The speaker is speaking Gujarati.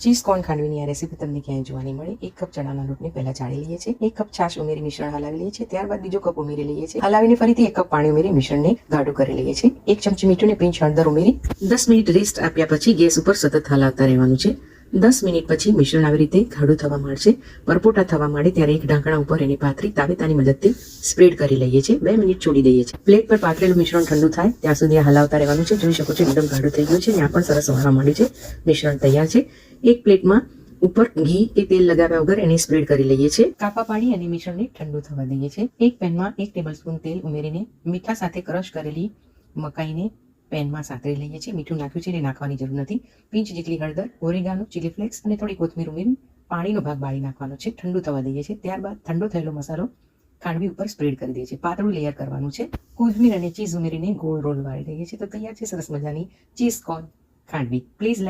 ચીઝ કોર્ન ખાંડવીની આ રેસીપી તમને ક્યાંય જોવા નહીં મળે. એક કપ ચણાના લોટને પહેલા ચાળી લઈએ છીએ. એક કપ છાશ ઉમેરી મિશ્રણ હલાવી લઈએ છીએ. ત્યારબાદ બીજો કપ ઉમેરી લઈએ છીએ. હલાવીને ફરીથી એક કપ પાણી ઉમેરી મિશ્રણને ગાઢું કરી લઈએ છીએ. એક ચમચી મીઠું ને પિંચ હળદર ઉમેરી દસ મિનિટ રેસ્ટ આપ્યા પછી ગેસ ઉપર સતત હલાવતા રહેવાનું છે. દસ મિનિટ પછી મિશ્રણ આવી રીતે ગાઢું થવા માંડશે. પરપોટા થવા માંડે ત્યારે એક ઢાંકણા ઉપર એની પાથરી તાવેતાની મદદથી સ્પ્રેડ કરી લઈએ છીએ. બે મિનિટ છોડી દઈએ છીએ. પ્લેટ પર પાથરેલું મિશ્રણ ઠંડુ થાય, ત્યાં સુધી હલાવતા રહેવાનું છે. જોઈ શકો છો એકદમ ગાઢું થઈ ગયું છે ત્યાં પણ સરસ વળવા માંડ્યું છે. મિશ્રણ તૈયાર છે. એક પ્લેટમાં ઉપર ઘી કે તેલ લગાવ્યા વગર એને સ્પ્રેડ કરી લઈએ છીએ. કાપા પાડી અને મિશ્રણને ઠંડુ થવા દઈએ છીએ. એક પેનમાં એક ટેબલ સ્પૂન તેલ ઉમેરીને મીઠા સાથે ક્રશ કરેલી મકાઈને પેનમાં સાતરી લઈએ છીએ, મીઠું નાખ્યું છે એટલે નાખવાની જરૂર નથી. પીંચ જેટલી હળદર, ઓરેગાનો ચીલી ફ્લેક્સ અને થોડી કોથમીર ઉમેરી પાણીનો ભાગ બાળી નાખવાનો છે. ઠંડુ થવા દઈએ છીએ. ત્યારબાદ ઠંડો થયેલો મસાલો ખાંડવી ઉપર સ્પ્રેડ કરી દઈએ છીએ. પાતળું લેયર કરવાનું છે. કોથમીર અને ચીઝ ઉમેરીને ગોળ રોલ વાળી દઈએ છીએ. તો તૈયાર છે સરસ મજાની ચીઝ કોર્ન ખાંડવી. પ્લીઝ